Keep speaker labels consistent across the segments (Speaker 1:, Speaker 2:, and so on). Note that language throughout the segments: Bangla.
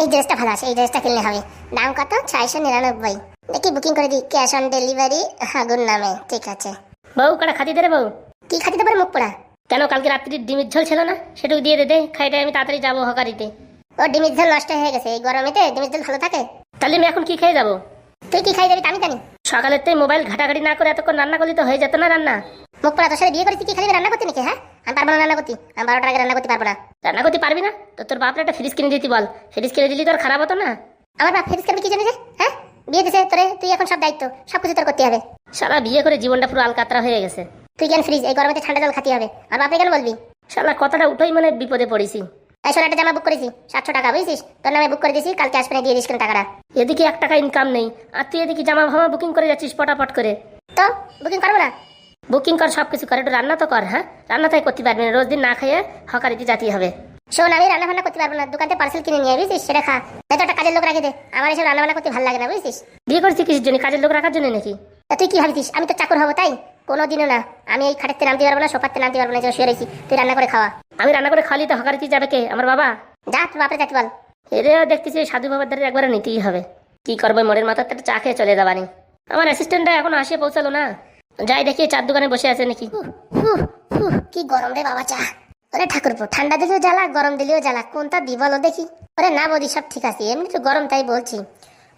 Speaker 1: এই ড্রেসটা ভালো আছে এই ড্রেসটা কিনলে হবে। দাম কত? ছয়শো নিরানব্বই। দেখি বুকিং করে দিই ক্যাশ অন ডেলিভারি হাগুর নামে ঠিক আছে।
Speaker 2: বউ কটা খাতি দে রে বউ।
Speaker 1: কি খাতিতে পারে মুখ পোড়া?
Speaker 2: কেন কালকে রাত্রি ডিমের ঝোল ছিল না? সেটুকু দিয়ে দে দে খাইটা আমি তাড়াতাড়ি যাব হকারিতে।
Speaker 1: ও ডিমের ঝোল নষ্ট হয়ে গেছে এই গরমেতে ডিমের ঝোল ভালো থাকে?
Speaker 2: তাহলে আমি এখন কি খেয়ে যাব?
Speaker 1: তুই কি খাই যাবি আমি জানি।
Speaker 2: সকালের থেকে মোবাইল ঘাটাঘাটি না করে এতক্ষণ রান্না করলে তো হয়ে যেত না রান্না।
Speaker 1: মুখ পোড়া তোর সাথে বিয়ে করেছি কি? খালি রান্না করতে নাকি হ্যাঁ? আমি পারব না রান্না করতে। আমি বারোটার আগে রান্না করতে পারব না।
Speaker 2: রান্না করতে পারবি না? তো তোর বাপরা একটা ফ্রিজ কিনে দিতে বল। ফ্রিজ কিনে দিলি তোর খারাপ হতো না?
Speaker 1: আমার বাপ ফেরিস করবে কি জানি রে হ্যাঁ? বিয়ে দিছে তোরে তুই এখন সব দায়িত্ব সব কিছু তোর করতে হবে।
Speaker 2: সারা বিয়ে করে জীবনটা পুরো আলকাতরা হয়ে গেছে।
Speaker 1: তুই কেন ফ্রিজ? এই গরমেতে ঠান্ডা জল খাতে হবে। আর বাপে কেন বলবি?
Speaker 2: শালা কথাটা উঠোই মানে বিপদে পড়েছি।
Speaker 1: তাই একটা জামা বুক করেছি সাতশো টাকা বুঝছিস? তোর নামে বুক করে দিয়েছি কালকে আসবে না দিয়ে দিস কেন টাকাটা?
Speaker 2: এদিকে এক টাকা ইনকাম নেই। আর তুই এদিকে জামা ফামা বুকিং করে যাচ্ছিস পটাপট করে।
Speaker 1: তো বুকিং করব না?
Speaker 2: বুকিং কর সব কিছু কর একটু রান্না তো কর হ্যাঁ? রান্না তাই করতে পারবি না রোজ দিন না খেয়ে হকারিতে যেতেই হবে।
Speaker 1: শোন আমি রান্না বান্না করতে পারব না দোকানতে পার্সেল কিনে নিয়ে বুঝছিস? সেটা খা। তাই তো একটা কাজের লোক রাখে দে আমার এসব রান্না বান্না করতে ভালো লাগে না বুঝছিস?
Speaker 2: বিয়ে করছিস কিসের জন্য? কাজের লোক রাখার জন্য নাকি?
Speaker 1: তুই কি ভাবছিস? আমি তো চাকর হব তাই? কোনোদিনও না। আমি এই খাটেতে নামতে পারব না সোফাতে নামতে পারব না যে শুয়ে রয়েছি। তুই রান্না করে খাওয়া।
Speaker 2: আমি রান্না করে খালি তো হকারিতে যাবে কে? আমার বাবা?
Speaker 1: যা তুই বাপরে যাতে বল।
Speaker 2: এরে দেখতেছি সাধু বাবার দ্বারা একবারে নিতেই হবে। কি করব মোড়ের মাথার একটা চা খেয়ে চলে যাবানি। আমার অ্যাসিস্ট্যান্টটা এখন আসে পৌঁছালো না। যাই দেখি চার দোকানে বসে আছে নাকি।
Speaker 1: কি গরম রে বাবা চা। ওরে ঠাকুরপো, ঠান্ডা দিলেও জ্বালা, গরম দিলেও জ্বালা, কোনটা দি বলো দেখি। ওরে না বৌদি, সব ঠিক আছে, এমনি তো গরম তাই বলছি।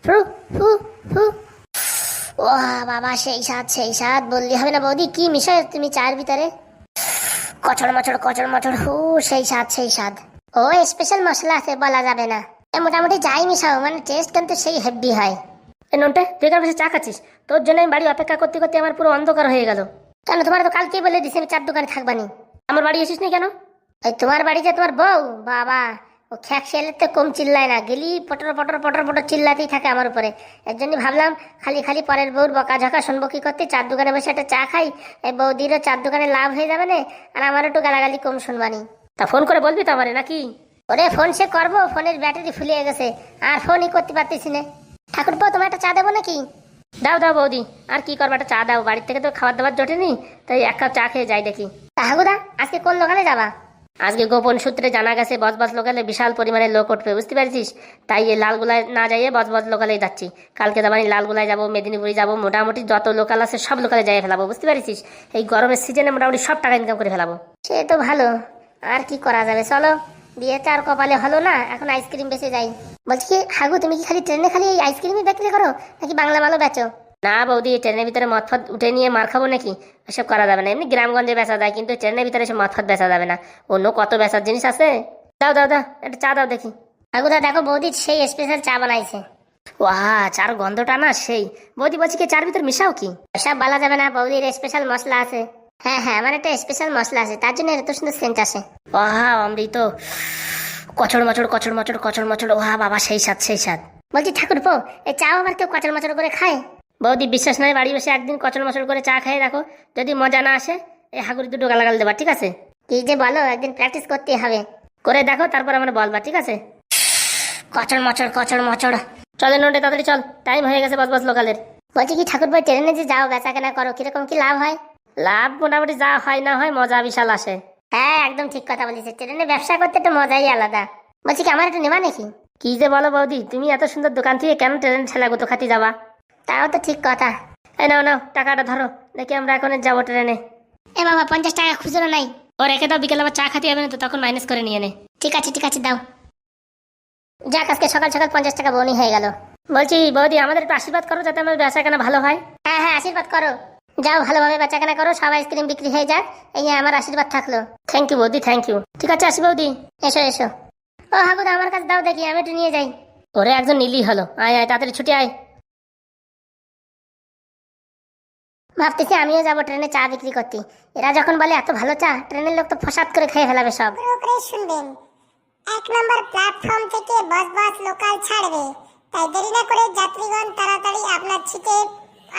Speaker 1: ফু ফু ফু। ও বাবা, সেই স্বাদ সেই স্বাদ, বললি হবে না বৌদি, কি মিশায় তুমি চায়ের ভিতরে? কচড় মচড় কচড় মচড় হু, সেই স্বাদ সেই স্বাদ। ও স্পেশাল মশলা আছে, বলা যাবে না। মোটামুটি যাই মিশাও মানে টেস্ট কিন্তু সেই হেভি হয়।
Speaker 2: এ ননটে, তুই এখানে বসে চা খাচ্ছিস? তোর জন্য আমি বাড়ি অপেক্ষা করতে করতে আমার পুরো অন্ধকার হয়ে গেল।
Speaker 1: কেন, তোমার তো কালকে বলে দিছি আমি চার দোকানে থাকবানি।
Speaker 2: আমার বাড়ি এসিস নি কেন?
Speaker 1: ওই তোমার বাড়ি যে তোমার বউ? বাবা, ও খ্যাক শেলের তো কম চিল্লায় না। গেলি পটর পটর পটর পটর চিল্লাতেই থাকে আমার উপরে। এর জন্য ভাবলাম, খালি খালি পরের বউর বকা ঝকা শুনব কি করতে? চার দোকানে বসে একটা চা খাই, এই বৌদিরও চার দোকানে লাভ হয়ে যাবে না, আর আমার একটু গালাগালি কম শুনবানি।
Speaker 2: তা ফোন করে বলবি তো আমারে নাকি?
Speaker 1: ওরে, ফোন সে করব, ফোনের ব্যাটারি ফুলিয়ে গেছে, আর ফোনই করতে পারতেছি না। ঠাকুর তোমার একটা চা দেবো নাকি?
Speaker 2: দাও দাও বৌদি। আর কি করব একটা চা দাও। বাড়ির থেকে তো খাবার দাবার জোটেনি তাই এক কাপ চা খেয়ে যাই দেখি।
Speaker 1: তাহাগুদা আজকে কোন দোকানে যাবা?
Speaker 2: আজকে গোপন সূত্রে জানা গেছে বজবজ লোকালে বিশাল পরিমাণে লোক উঠবে বুঝতে পারছিস? তাই এই লালগুলায় না যাইয়ে বজবজ লোকালেই যাচ্ছি। কালকে দামানি লালগুলায় যাব মেদিনীপুরে যাব মোটামুটি যত লোকাল আছে সব লোকালে যাই ফেলাবো বুঝতে পারছিস? এই গরমের সিজনে মোটামুটি সব টাকা ইনকাম করে ফেলাবো।
Speaker 1: সে তো ভালো। আর কি করা যাবে চলো। বিয়েটা আর কপালে হলো না এখন আইসক্রিম বেঁচে যাই। বলছি কি হাগু তুমি কি খালি ট্রেনে খালি এই আইসক্রিমই বিক্রি করো নাকি বাংলা মালও বেচো?
Speaker 2: না বৌদি ট্রেনের ভিতরে মদ ফদ উঠে নিয়ে মার খাব নাকি? এসব করা যাবে না। এমনি গ্রামগঞ্জে বেচা যায় কিন্তু ট্রেনের ভিতরে এসব মদ ফদ বেচা যাবে না। অন্য কত বেচার জিনিস আছে? দাও দাও দাও একটা চা দাও দেখি।
Speaker 1: হাগুদা দেখো বৌদি সেই স্পেশাল চা বানাইছে।
Speaker 2: ওয়া চার গন্ধটা না সেই। বৌদি বলছি কি চার ভিতর মিশাও কি?
Speaker 1: সব বলা যাবে না বৌদির স্পেশাল মশলা আছে। হ্যাঁ হ্যাঁ আমার একটা স্পেশাল মশলা আছে তার জন্য এত সুন্দর সেন্ট আসে।
Speaker 2: ওহা অমৃত। কচড় মচড় কচড় মচড় কচড় মচড় ওহা বাবা সেই স্বাদ সেই স্বাদ।
Speaker 1: বলছি ঠাকুর পো এই চাও আবার কেউ কচর মচর করে খায়?
Speaker 2: বৌদি বিশ্বাস নয় বাড়ি বসে একদিন কচড় মচড় করে চা খেয়ে দেখো। যদি মজা না আসে এই হাগুড়ি দুটো গালাগাল দেবা ঠিক আছে?
Speaker 1: কি যে বলো একদিন প্র্যাকটিস করতে হবে।
Speaker 2: করে দেখো তারপর আমরা বলবা ঠিক আছে?
Speaker 1: কচর মচর কচর মচর
Speaker 2: চলে নোটে তাড়াতাড়ি চল টাইম হয়ে গেছে বস বস লোকালের।
Speaker 1: বলছি কি ঠাকুর ভাই ট্রেনে যে যাও বেচা কেনা করো কীরকম কি লাভ হয়?
Speaker 2: লাভ মোটামুটি যা হয় না হয় মজা বিশাল আসে।
Speaker 1: হ্যাঁ একদম ঠিক কথা বলেছে ট্রেনে ব্যবসা করতে তো মজাই আলাদা। বলছি কি আমার একটা নেবা নাকি?
Speaker 2: কি যে বলো বৌদি তুমি এত সুন্দর দোকান থেকে কেন ট্রেন ঠেলা গুতো খাতি যাবা?
Speaker 1: তাও তো ঠিক কথা।
Speaker 2: এই নাও নাও টাকাটা ধরো দেখি আমরা এখন যাব ট্রেনে।
Speaker 1: এ বাবা পঞ্চাশ টাকা খুচরো নাই।
Speaker 2: ও রেখে দাও বিকেল আবার চা খাতে হবে না তো তখন মাইনাস করে নিয়ে নে।
Speaker 1: ঠিক আছে ঠিক আছে দাও। যাক আজকে সকাল সকাল পঞ্চাশ টাকা বনি হয়ে গেল।
Speaker 2: বলছি বৌদি আমাদের একটু আশীর্বাদ করো যাতে আমার ব্যবসা কেন ভালো হয়।
Speaker 1: হ্যাঁ হ্যাঁ আশীর্বাদ করো। যাও, ভালোভাবে বেচা কেনা করো, সব আইসক্রিম বিক্রি হয়ে যাক। এই আমার আশীর্বাদ থাকল।
Speaker 2: থ্যাংক ইউ বৌদি থ্যাংক ইউ ঠিক আছে, আসি বৌদি।
Speaker 1: এসো এসো। ও, হাগুদা, আমার কাছে দাও দেখি, আমি একটু নিয়ে যাই।
Speaker 2: ওরে, একজন নিলি হলো। আয় আয়, তাড়াতাড়ি ছুটি আয়।
Speaker 1: ভাবতেছি আমিও যাব ট্রেনে চা বিক্রি করতে। এরা যখন বলে, এত ভালো চা? ট্রেনের লোক তো ফসাদ করে খেয়ে ফেলাবে সব।
Speaker 3: শুনবেন। এক নম্বর প্ল্যাটফর্ম থেকে বাস বাস লোকাল ছাড়বে। তাই দেরি না করে যাত্রীগণ তাড়াতাড়ি আপনার সিটে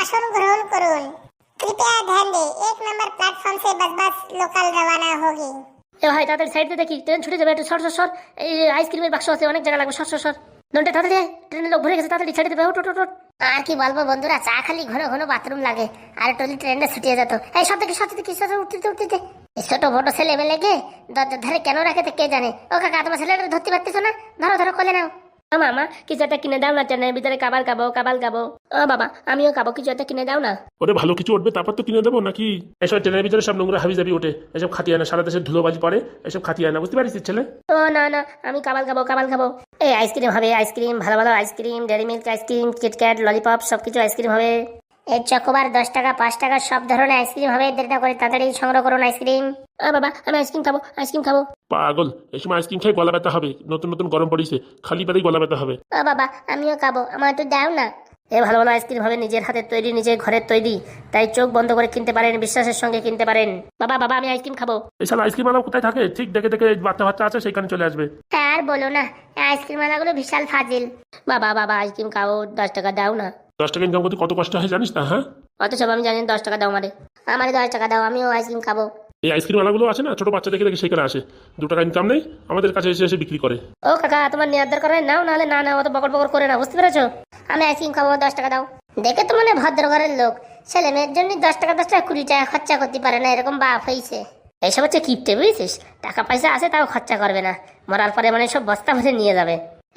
Speaker 3: আসন গ্রহণ করুন। कृपया ध्यान दें एक नंबर प्लेटफॉर्म से बस बस लोकल रवाना होगी
Speaker 2: এ ভাই তাড়াতাড়ি সাইডে দেখি ট্রেন ছুটে যাবে একটু সর সর সর এই আইসক্রিমের বাক্স আছে অনেক জায়গা লাগবে সর সর সর নন্টে তাড়াতাড়ি আয় ট্রেনের লোক ভরে গেছে তাড়াতাড়ি ছেড়ে দেবে ওট ওট, ওট ওট।
Speaker 1: আর কি বলবো বন্ধুরা চা খালি ঘন ঘন বাথরুম লাগে আর টলি ট্রেনে ছুটিয়ে যেত এই সব থেকে সব থেকে কিছু উঠতে উঠতে এই ছোট বড় ছেলে মেলে গে দরজার ধারে কেন রাখে তো কে জানে ও কাকা তোমার ছেলেটা ধরতে পারতেছো না ধরো ধরো কোলে নাও
Speaker 2: ও মামা কিছু একটা কিনে দাও না চ্যানেলের ভিতরে কাবাল খাব কাবাল খাব। ও বাবা আমিও খাব কিছু একটা কিনে দাও না।
Speaker 4: ওরে ভালো কিছু উঠবে তারপর তো কিনে দেবো নাকি? এসব ট্রেনের ভিতরে সব নোংরা হাবি যাবি ওঠে। এসব খাটিয়ে না সারা দেশের ধুলোবাজি পড়ে এসব খাটিয়ে না বুঝতে পারিস ছেলে?
Speaker 2: ও না না আমি কাবাল খাব কাবাল খাব। এই আইসক্রিম হবে আইসক্রিম ভালো ভালো ice cream Dairy Milk ice cream KitKat lollipop সব কিছু আইসক্রিম হবে।
Speaker 1: এই চকোবার দশ টাকা পাঁচ টাকা সব ধরনের আইসক্রিম হবে দেরি না করে তাড়াতাড়ি সংগ্রহ করুন আইসক্রিম।
Speaker 2: ও বাবা আমি আইসক্রিম খাব আইসক্রিম খাব।
Speaker 4: পাগল এই সময় আইসক্রিম খেয়ে গলা ব্যথা হবে নতুন নতুন গরম পড়িছে খালি পেটেই গলা ব্যথা হবে।
Speaker 1: ও বাবা আমিও খাব আমার একটু দাও না।
Speaker 2: এ ভালো ভালো আইসক্রিম হবে নিজের হাতে তৈরি নিজের ঘরের তৈরি তাই চোখ বন্ধ করে কিনতে পারেন বিশ্বাসের সঙ্গে কিনতে পারেন। বাবা বাবা আমি আইসক্রিম খাব।
Speaker 4: এই সাল আইসক্রিম আলা কোথায় থাকে? ঠিক দেখে দেখে বাচ্চা বাচ্চা আছে সেখানে চলে আসবে।
Speaker 1: হ্যাঁ আর বলো না আইসক্রিম আলাগুলো বিশাল ফাজিল।
Speaker 2: বাবা বাবা আইসক্রিম খাব দশ টাকা দাও না।
Speaker 4: দশ টাকা ইনকাম করতে কত কষ্ট হয় জানিস না হ্যাঁ?
Speaker 2: অত সব আমি জানি দশ টাকা দাও মারে
Speaker 1: আমার দশ টাকা দাও আমিও আইসক্রিম খাব।
Speaker 4: এই আইসক্রিম আলাগুলো আছে না ছোট বাচ্চা দেখে দেখে সেখানে আসে। দু টাকা ইনকাম নেই আমাদের কাছে এসে এসে বিক্রি করে।
Speaker 2: ও কাকা তোমার নেওয়ার দরকার হয়? নাও নাহলে না না অত বকর বকর করে না বুঝতে পেরেছ?
Speaker 1: আমি আইসক্রিম খাব দশ টাকা দাও। দেখে তো মানে ভদ্র ঘরের লোক। ছেলে মেয়ের জন্য দশ টাকা দশ টাকা কুড়ি টাকা খরচা করতে পারে না এরকম বাপ হয়েছে
Speaker 2: এইসব হচ্ছে কিপটে বুঝেছিস? টাকা পয়সা আছে তাও খরচা করবে না। মরার পরে মানে সব বস্তা ভরে নিয়ে যাবে।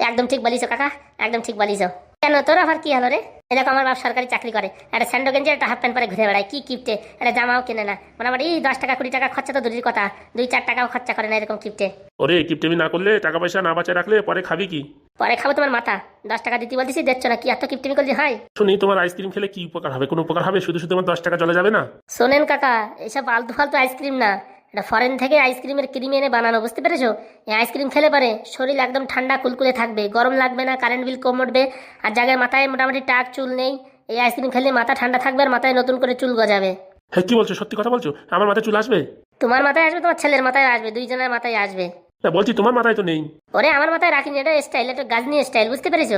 Speaker 2: একদম ঠিক বলিস কাকা একদম ঠিক বলিস কেন? তোর আবার কি হলো রে? এরকম আমার বাপ সরকারি চাকরি করে। একটা স্যান্ডো গেঞ্জি একটা হাফ প্যান্ট পরে ঘুরে বেড়ায়। কি কিপটে? একটা জামাও কেনে না। মোটামুটি এই দশ টাকা কুড়ি টাকা খরচা তো দূরের কথা। দুই চার টাকাও খরচা করে না এরকম কিপটে।
Speaker 4: ওরে কিপটেমি না করলে টাকা পয়সা না বাঁচায় রাখলে পরে খাবি কি?
Speaker 2: পরে খাব তোমার মাথা। দশ টাকা দিতে বলতেছি দেখছ না কি? এত কিপটেমি করলে হয়
Speaker 4: শুনি তোমার আইসক্রিম খেলে কি উপকার হবে? কোনো উপকার হবে? শুধু শুধু আমার দশ টাকা চলে যাবে না?
Speaker 2: শোনেন কাকা এসব ফালতু ফালতু আইসক্রিম না। এটা ফরেন থেকে আইসক্রিমের ক্রিম এনে বানানো বুঝতে পেরেছ? এই আইসক্রিম খেলে পারে শরীর একদম ঠান্ডা কুলকুলে থাকবে গরম লাগবে না কারেন্ট বিল কম উঠবে আর জায়গায় মাথায় মোটামুটি টাক চুল নেই এই আইসক্রিম খেলে মাথা ঠান্ডা থাকবে আর মাথায় নতুন করে চুল গজাবে।
Speaker 4: হ্যাঁ কি বলছো? সত্যি কথা বলছো? আমার মাথায় চুল আসবে?
Speaker 2: তোমার মাথায় আসবে তোমার ছেলের মাথায় আসবে দুইজনের মাথায় আসবে।
Speaker 4: না বলছি তোমার মাথায় তো নেই।
Speaker 2: ওরে আমার মাথায় রাখিনি এটা স্টাইল এটা গাজনি স্টাইল বুঝতে পেরেছ?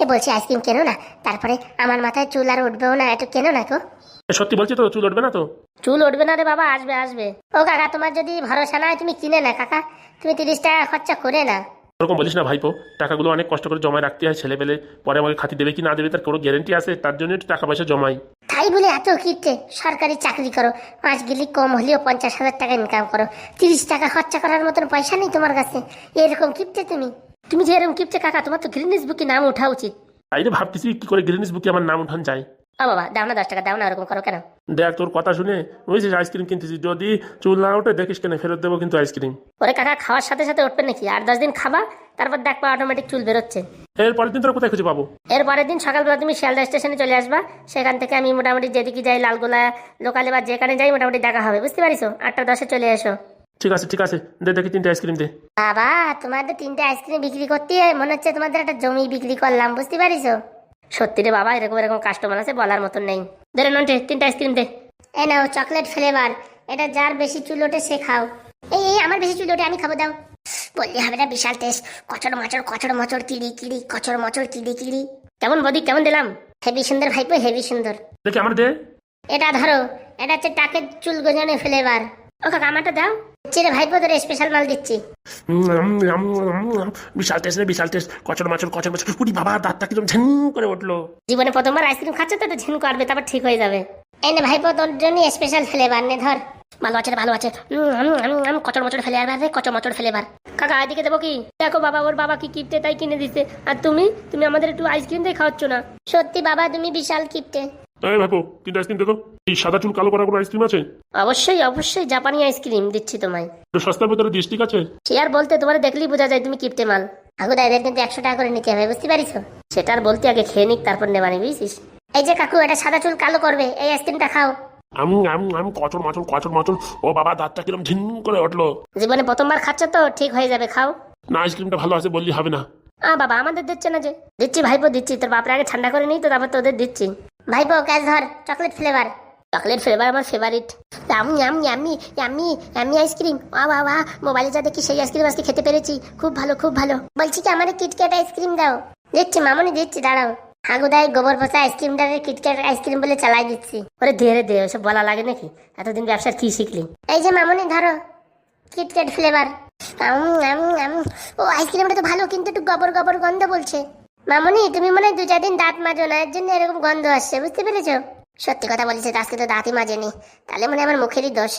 Speaker 1: এ বলছি আইসক্রিম কেনো না? তারপরে আমার মাথায় চুল আর উঠবেও না এটা কেনো না তো
Speaker 4: এ, সত্যি বলছি তো চুল উঠবে না তো?
Speaker 2: চুল উঠবে না রে বাবা আসবে আসবে।
Speaker 1: ও কাকা তোমার যদি ভরসা না হয় তুমি কিনে না কাকা। তুমি তিরিশ টাকা খরচা করে না
Speaker 4: ওরকম বলিস না ভাইপো টাকাগুলো অনেক কষ্ট করে জমায় রাখতে হয় ছেলে পেলে পরে আমাকে খাতি দেবে কি না দেবে তার কোনো গ্যারেন্টি আছে? তার জন্য একটু টাকা পয়সা জমাই।
Speaker 1: তাই বলে এত কিপটে সরকারি চাকরি করো পাঁচ গেলে কম হলেও পঞ্চাশ হাজার টাকা ইনকাম করো। তিরিশ টাকা খরচা করার মতন পয়সা নেই তোমার কাছে। এরকম কিপটে তুমি?
Speaker 2: তুমি যে এরকম কিপটে কাকা তোমার তো গ্রিনিস বুকি নাম ওঠা উচিত।
Speaker 4: তাই রে ভাবতেছি কি করে গ্রিনিস বুকে আমার নাম উঠান যায়?
Speaker 2: ও বাবা দাও না দশ টাকা দাও না ওরকম করো কেন?
Speaker 4: দেখ তোর কথা শুনে বুঝছিস আইসক্রিম কিনতেছি যদি চুল না ওঠে দেখিস কেন ফেরত দেবো কিন্তু আইসক্রিম।
Speaker 2: ওরে কাকা খাওয়ার সাথে সাথে উঠবে নাকি? আর দশ দিন খাবা তারপর দেখবা অটোমেটিক চুল বেরোচ্ছে।
Speaker 4: এর পরের দিন তোরা কোথায় খুঁজে পাবো?
Speaker 2: এর পরের দিন সকালবেলা তুমি শিয়ালদা স্টেশনে চলে আসবা সেখান থেকে আমি মোটামুটি যেদিকে যাই লালগোলা লোকালে বা যেখানে যাই মোটামুটি দেখা হবে বুঝতে পারিস আটটা দশে চলে এসো।
Speaker 4: ঠিক আছে ঠিক আছে দে দেখি তিনটে আইসক্রিম দে।
Speaker 1: বাবা তোমাদের তিনটে আইসক্রিম বিক্রি করতে মনে হচ্ছে তোমাদের একটা জমি বিক্রি করলাম বুঝতে পারিস
Speaker 2: সত্যি রে বাবা এরকম এরকম কাস্টমার আছে বলার মতন নেই। ধরে রে নন্টে তিনটা আইসক্রিম দে।
Speaker 1: এই নাও চকলেট ফ্লেভার এটা যার বেশি চুল ওঠে সে খাও। এই এই আমার বেশি চুল ওঠে আমি খাব দাও। বললি হবে না বিশাল টেস্ট কচড় মচড় কচড় মচড় কিড়ি কিড়ি কচড় মচড় কিড়ি কিড়ি
Speaker 2: কেমন বদি কেমন দিলাম?
Speaker 1: হেভি সুন্দর ভাই ভাইপো হেভি সুন্দর।
Speaker 4: দেখি আমার দে।
Speaker 1: এটা ধরো এটা হচ্ছে টাকের চুল গোজানো ফ্লেভার
Speaker 2: ও কাকা আমারটা দাও।
Speaker 1: চিরে ভাইপো তোর স্পেশাল মাল দিচ্ছি।
Speaker 4: বিশাল টেস্ট রে বিশাল টেস্ট কচর মাচর কচর মাচর। উড়ি বাবা দাঁতটা কিরম ঝেন করে উঠল।
Speaker 2: জীবনে প্রথমবার আইসক্রিম খাচ্ছে তো ঝিন করবে তারপর ঠিক হয়ে যাবে।
Speaker 1: এই নে ভাইপো তোর জন্য স্পেশাল ফ্লেভার নে ধর।
Speaker 2: ভালো আছে ভালো আছে। উম, আমি আমি আমি কচর মচর ফেলে আর কচর মচর ফেলে এবার কাকা এদিকে দেবো কি? দেখো বাবা ওর বাবা কি কিপটে তাই কিনে দিতে আর তুমি? তুমি আমাদের একটু আইসক্রিম দিয়ে খাওয়াচ্ছ না?
Speaker 1: সত্যি বাবা তুমি বিশাল কিপটে।
Speaker 4: এই ভাইপো তিনটে আইসক্রিম দে তো এই সাদা চুল কালো করা কোনো আইসক্রিম আছে?
Speaker 2: অবশ্যই অবশ্যই জাপানি আইসক্রিম দিচ্ছি তোমায়।
Speaker 4: একটু সস্তার ভেতরে ডিস্ট্রিক আছে?
Speaker 2: সে আর বলতে তোমার দেখলেই বোঝা যায় তুমি কিপটে মাল।
Speaker 1: আগুদা এদের কিন্তু একশো টাকা করে নিতে হবে বুঝতে পারিস
Speaker 2: সেটা আর বলতে আগে খেয়ে নিক তারপর নেবানি বুঝছিস?
Speaker 1: এই যে কাকু এটা সাদা চুল কালো করবে এই আইসক্রিমটা খাও।
Speaker 4: আমি আমি আমি কচর মাচর কচর মাচর। ও বাবা দাঁতটা কিরম ঝিন করে উঠল।
Speaker 2: জীবনে প্রথমবার খাচ্ছ তো ঠিক হয়ে যাবে খাও।
Speaker 4: না আইসক্রিমটা ভালো আছে বললি হবে না।
Speaker 2: আ বাবা আমাদের দিচ্ছে না যে। দিচ্ছি ভাইপো দিচ্ছি তোর বাপরে আগে ঠান্ডা করে নিই তো তারপর তোদের দিচ্ছি।
Speaker 1: ভাইপো ক্যাশ ধর চকলেট ফ্লেভার
Speaker 2: চকলেট ফ্লেভার আমার ফেভারিট
Speaker 1: আমি আমি আমি আমি আমি আইসক্রিম আ বাবা মোবাইলে যা দেখি সেই আইসক্রিম আজকে খেতে পেরেছি। খুব ভালো খুব ভালো। বলছি কি আমার কিটক্যাট আইসক্রিম দাও। দিচ্ছি মামনি দিচ্ছি দাঁড়াও। হাগুদাই গোবর পচা আইসক্রিমটারে কিটক্যাট আইসক্রিম বলে চালাই দিচ্ছি।
Speaker 2: ওরে দে রে দে ওসব বলা লাগে নাকি? এতদিন ব্যবসার কি শিখলি?
Speaker 1: এই যে মামনি ধরো। কিটক্যাট ফ্লেভার ও আইসক্রিমটা তো ভালো কিন্তু একটু গবর গবর গন্ধ বলছে। মামনি তুমি মনে হয় দু চার দিন দাঁত মাজো না এর জন্য এরকম গন্ধ আসছে বুঝতে পেরেছ? সত্যি কথা বলেছে আজকে তো দাঁতই মাজেনি। তাহলে মনে আমার মুখেরই দোষ।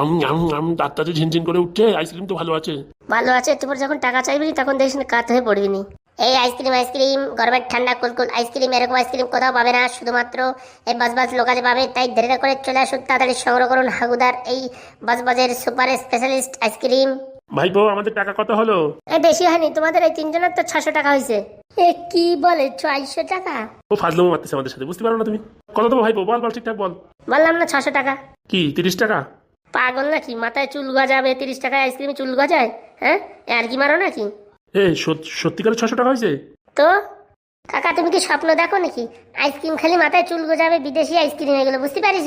Speaker 4: আমি আমি আমি দাঁতটা যে ঝিনঝিন করে উঠছে আইসক্রিম তো ভালো আছে।
Speaker 2: ভালো আছে তোমার যখন টাকা চাইবি তখন দেখিস না কাত হয়ে পড়বি নি
Speaker 1: এই আইসক্রিম আইসক্রিম গরমের ঠান্ডা কুলকুল আইসক্রিম এরকম আইসক্রিম কোথাও পাবে না শুধুমাত্র এই বাজবাজ লোকালে পাবে তাই দেরি করে চলে আসুন তাড়াতাড়ি সংগ্রহ করুন হাগুদার এই বাজবাজের সুপার স্পেশালিস্ট আইসক্রিম।
Speaker 4: ভাইপো আমাদের টাকা কত হলো?
Speaker 1: এই বেশি হয়নি তোমাদের এই তিনজনের তো ছশো টাকা হয়েছে। এ কি বলে ছয়শো টাকা?
Speaker 4: ও ফাজলামো মারতেছে আমাদের সাথে বুঝতে পারো না তুমি? কত দেবো ভাইপো বল বল ঠিকঠাক বল।
Speaker 1: বললাম না ছশো টাকা।
Speaker 4: কি তিরিশ টাকা?
Speaker 1: পাগল নাকি? মাথায় চুল গজাবে তিরিশ টাকায় আইসক্রিমে চুল গজায়? হ্যাঁ? আর কি মারো নাকি?
Speaker 4: এ সত- সত্যিকারে ছশো টাকা হয়েছে?
Speaker 1: তো? কাকা তুমি কি স্বপ্ন দেখো নাকি? আইসক্রিম খালি মাথায় চুল গজাবে বিদেশি আইসক্রিম এগুলো বুঝতে পারিস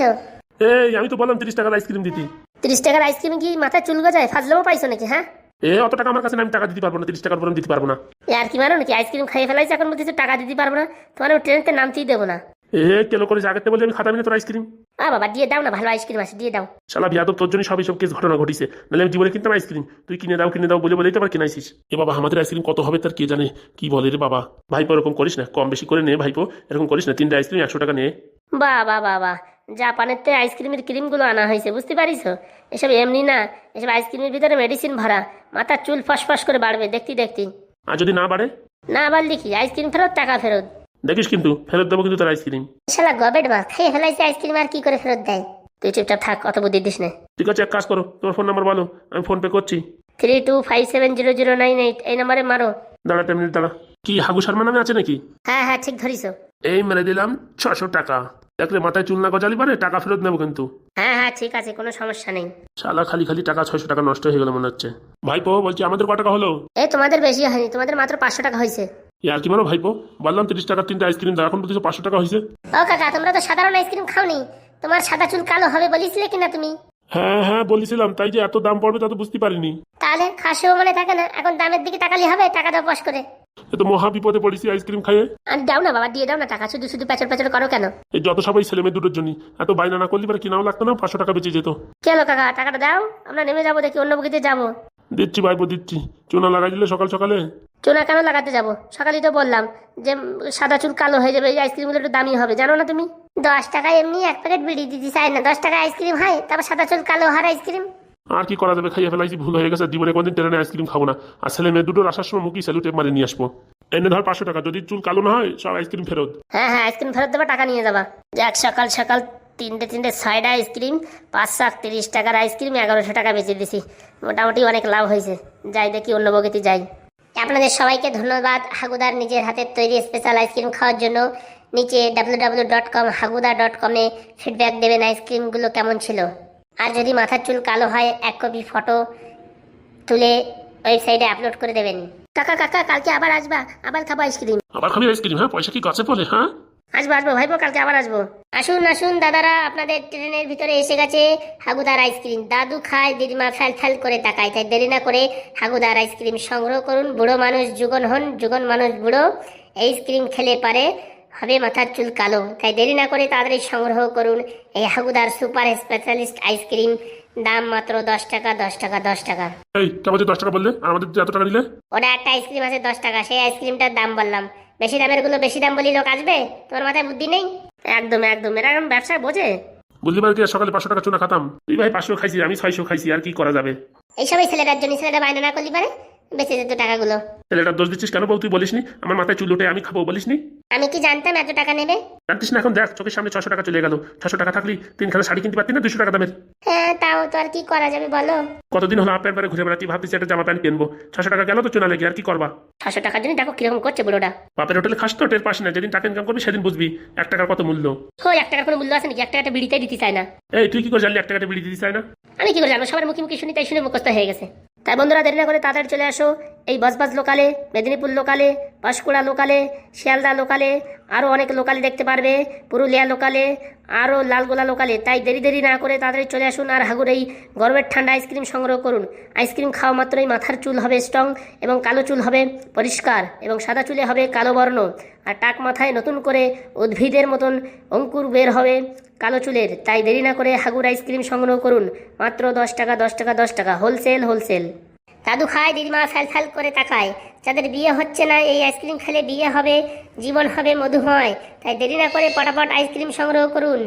Speaker 4: এই আমি তো বললাম তিরিশ টাকার আইসক্রিম দিতি।
Speaker 1: তিরিশ টাকার আইসক্রিম কি মাথায় চুল গজায়? ফাজলামও পাইছো নাকি হ্যাঁ?
Speaker 4: এ অত টাকা আমার কাছে না, আমি টাকা দিতে পারব না তিরিশ টাকার উপর দিতে পারব না।
Speaker 1: আর কি মারো নাকি? আইসক্রিম খাইয়ে ফেলাইছে এখন বলতেছো টাকা দিতে পারব না তোমার ট্রেনতে নামতেই দেবো না।
Speaker 4: এ কেলো করে জাগাতে বলে আমি খাতা মিলে তোর আইসক্রিম
Speaker 1: আ বাবা দিয়ে দাও না ভালো আইসক্রিম আছে দিয়ে দাও।
Speaker 4: শালা বিয়াদব তোর জন্য সব সব কেস ঘটনা ঘটিছে। নাহলে আমি জীবনে কিনতাম আইসক্রিম তুই কিনে দাও কিনে দাও বলে বলেই তো আবার কিনাইছিস। এ বাবা আমাদের আইসক্রিম কত হবে তার কে জানে? কি বলে রে বাবা? ভাইপো এরকম করিস না কম বেশি করে নে ভাইপো এরকম করিস না তিনটা আইসক্রিম একশো টাকা নে।
Speaker 1: বাহ বাহ। বাহ বাহ জাপানের তো আইসক্রিমের ক্রিমগুলো আনা হয়েছে বুঝতে পারিস? এসব এমনি না এসব আইসক্রিমের ভিতরে মেডিসিন ভরা। মাথার চুল ফসফস করে বাড়বে দেখতে দেখতে।
Speaker 4: আর যদি না বাড়ে?
Speaker 1: না আবার লিখি আইসক্রিম ফেরত টাকা ফেরত।
Speaker 4: দেখিস কিন্তু ফেরত দেবো কিন্তু তোর আইসক্রিম।
Speaker 1: শালা গবেট মাছ খেয়ে ফেলাইছে আইসক্রিম আর কি করে ফেরত দেয়? তুই চুপচাপ থাক অত বুদ্ধি দিস না।
Speaker 4: ঠিক আছে এক কাজ করো তোমার ফোন নাম্বার বলো আমি ফোন পে করছি।
Speaker 1: Three two five seven zero zero nine eight এই নাম্বারে মারো।
Speaker 4: দাঁড়া টেন মিনিট দাঁড়া। কি হাগু শর্মা নামে আছে নাকি?
Speaker 1: হ্যাঁ হ্যাঁ ঠিক ধরিস
Speaker 4: এই মেরে দিলাম ছশো টাকা। দেখলে মাথায় চুল না গজালি পারে টাকা ফেরত নেব কিন্তু।
Speaker 1: হ্যাঁ হ্যাঁ ঠিক আছে কোনো সমস্যা নেই।
Speaker 4: শালা খালি খালি টাকা ছয়শো টাকা নষ্ট হয়ে গেল মনে হচ্ছে। ভাইপো বলছি আমাদের ক টাকা হলো?
Speaker 1: এই তোমাদের বেশি হয়নি তোমাদের মাত্র পাঁচশো টাকা হয়েছে।
Speaker 4: আর কি মারো ভাইপো? বললাম তিরিশ টাকার তিনটা আইসক্রিম দাও এখন বলছো পাঁচশো টাকা হয়েছে।
Speaker 1: ও কাকা তোমরা তো সাধারণ আইসক্রিম খাওনি। তোমার সাদা চুল কালো হবে বলেছিলে কিনা তুমি?
Speaker 4: হ্যাঁ হ্যাঁ বলেছিলাম তাই যে এত দাম পড়বে তা তো বুঝতে পারিনি।
Speaker 1: তাহলে খাসেও মনে থাকে না এখন দামের দিকে তাকালি হবে টাকা দাও বস করে।
Speaker 4: এ তো মহা বিপদে পড়েছি আইসক্রিম খাইয়ে।
Speaker 1: আর দাও না বাবা দিয়ে দাও না টাকা শুধু শুধু পেছর পেছর করো কেন?
Speaker 4: এই যত সবাই ছেলে মেয়ে দুটোর জন্য এত বাইনা না করলে পরে কিনাও লাগতো না? পাঁচশো টাকা বেঁচে যেত।
Speaker 1: কেন কাকা টাকাটা দাও আমরা নেমে যাব দেখি অন্য বগিতে যাব।
Speaker 4: দিচ্ছি ভাইপো দিচ্ছি। চুনা লাগাই দিলে সকাল সকালে?
Speaker 1: চুনা কেন লাগাতে যাব? সকালেই তো বললাম যে সাদা চুল কালো হয়ে যাবে এই আইসক্রিমগুলো একটু দামি হবে জানো না তুমি? দশ টাকায় এমনি এক প্যাকেট বিড়ি দিদি চাই না দশ টাকা আইসক্রিম হয় তারপর সাদা চুল কালো হার আইসক্রিম
Speaker 4: আর কি করা যাবে? খাইয়ে ফেলাইছি, ভুল হয়ে গেছে জীবনে কোনদিন ট্রেনে আইসক্রিম খাব না। আর ছেলে মেয়ে দুটোর আসার সময় মুখি স্যালুটে মারে নিয়ে আসব। এনে ধর পাঁচশো টাকা, যদি চুল কালো না হয়, সব আইসক্রিম ফেরত।
Speaker 1: হ্যাঁ হ্যাঁ আইসক্রিম ফেরত দেবা, টাকা নিয়ে যাবা। যাক, সকাল সকাল তিনটে তিনটে সাইড আইসক্রিম, পাঁচ শাক তিরিশ টাকার আইসক্রিম, এগারোশো টাকা বেচে দিছি। মোটামুটি অনেক লাভ হয়েছে। যাই দেখি অন্য বগিতে যাই। আপনাদের সবাইকে ধন্যবাদ। হাগুদার নিজের হাতের তৈরি স্পেশাল আইসক্রিম খাওয়ার জন্য। নিচে ডাব্লিউ ডাব্লিউ ডট কম হাগুদা ডট কমে ফিডব্যাক দেবেন আইসক্রিমগুলো কেমন ছিল। আর যদি মাথার চুল কালো হয় এক কপি ফটো তুলে ওয়েবসাইটে আপলোড করে দেবেন। কাকা কাকা কালকে আবার আসবা। আবার খাব আইসক্রিম
Speaker 4: আবার খাবি আইসক্রিম হ্যাঁ? পয়সা কি গাছে পড়ে হ্যাঁ?
Speaker 1: আসব আসব। ভাইবো কালকে আবার আসব। আসুন আসুন দাদারা আপনাদের ট্রেনের ভিতরে এসে গেছে হাগুদার আইসক্রিম দাদু খায় দিদিমা ফ্যাল ফ্যাল করে তাকায় তাই দেরি না করে হাগুদার আইসক্রিম সংগ্রহ করুন। বুড়ো মানুষ যুগন হন যুগন মানুষ বুড়ো। আইসক্রিম খেলে পারে। হবে মাথার চুল কালো। তাই দেরি না করে তাড়াতাড়ি সংগ্রহ করুন এই হাগুদার সুপার স্পেশালিস্ট আইসক্রিম। দাম মাত্র দশ টাকা দশ টাকা দশ টাকা।
Speaker 4: এই যে দশ টাকা বললে? আর আমাদের যে এত টাকা নিলে?
Speaker 1: ওটা একটা আইসক্রিম আছে দশ টাকা সেই আইসক্রিমটার দাম বললাম। বেশি দামেরগুলো বেশি দাম বলি লোক আসবে? তোমার মাথায় বুদ্ধি নেই? একদম একদম। এরকম ব্যবসা বোঝে?
Speaker 4: বুঝলি কি সকালে পাঁচশো টাকা চুনা খাতাম। তুই ভাই পাঁচশো খাইছি আমি ছয়শো খাইছি আর কি করা যাবে?
Speaker 1: এইসবই ছেলেটার জন্য ছেলেটা বায়না না করলি পারে? বেঁচে যেত টাকাগুলো।
Speaker 4: ছেলেটার দোষ দিচ্ছিস কেন বল? তুই বলিসনি আমার মাথায় চুল উঠে আমি খাব বলিসনি।
Speaker 1: আমি কি জানতাম এত টাকা নেবে?
Speaker 4: জানতিস না এখন দেখ চোখের সামনে ছশো টাকা চলে গেল। ছশো টাকা থাকলি তিন তিনখানা শাড়ি কিনতে পারতি না দুশো টাকা দামের?
Speaker 1: হ্যাঁ তাও তো আর কি করা যাবে বলো?
Speaker 4: কতদিন হলো প্যান্ট পরে ঘুরে বেড়াচ্ছি ভাবতেছি একটা জামা প্যান্ট কিনবো। ছশো টাকা গেল তো চুনা লেগে আর কি করবা?
Speaker 1: ছশো টাকার জন্য দেখো কীরকম করছে বুড়োটা।
Speaker 4: বাপের হোটেলে খাস তো টের পাস না যেদিন টাকা ইনকাম করবি সেদিন বুঝবি এক টাকার কত মূল্য।
Speaker 1: কই এক টাকার কোনো মূল্য আছে নাকি? এক টাকাটা বিড়িতে দিতে চায় না।
Speaker 4: এই তুই কি করে জানলি এক টাকাটা বিড়ি দিতে চায় না?
Speaker 1: আমি কি করে জানব? সবার মুখে মুখে শুনি তাই শুনে মুখস্থ হয়ে গেছে। তাই বন্ধুরা দেরি না করে তাড়াতাড়ি চলে আসো। এই বসবাস লোকালে, মেদিনীপুর লোকালে পাঁশকুড়া লোকালে, শিয়ালদা লোকালে আরও অনেক লোকালে দেখতে পারবে। পুরুলিয়া লোকালে আরও লালগোলা লোকালে। তাই দেরি দেরি না করে তাড়াতাড়ি চলে আসুন আর হাগুর এই গরমের ঠান্ডা আইসক্রিম সংগ্রহ করুন। আইসক্রিম খাওয়া মাত্রই মাথার চুল হবে স্ট্রং এবং কালো চুল হবে পরিষ্কার এবং সাদা চুলে হবে কালো বর্ণ। আর টাক মাথায় নতুন করে উদ্ভিদের মতন অঙ্কুর বের হবে। কালো চুলের, তাই দেরি না করে হাগুর আইসক্রিম সংগ্রহ করুন। মাত্র দশ টাকা দশ টাকা দশ টাকা। হোলসেল হোলসেল দাদু খায়, দিদিমা ফ্যাল ফ্যাল করে তাকায়। যাদের বিয়ে হচ্ছে না, এই আইসক্রিম খেলে বিয়ে হবে, জীবন হবে মধুময়। তাই দেরি না করে পটাপট আইসক্রিম সংগ্রহ করুন।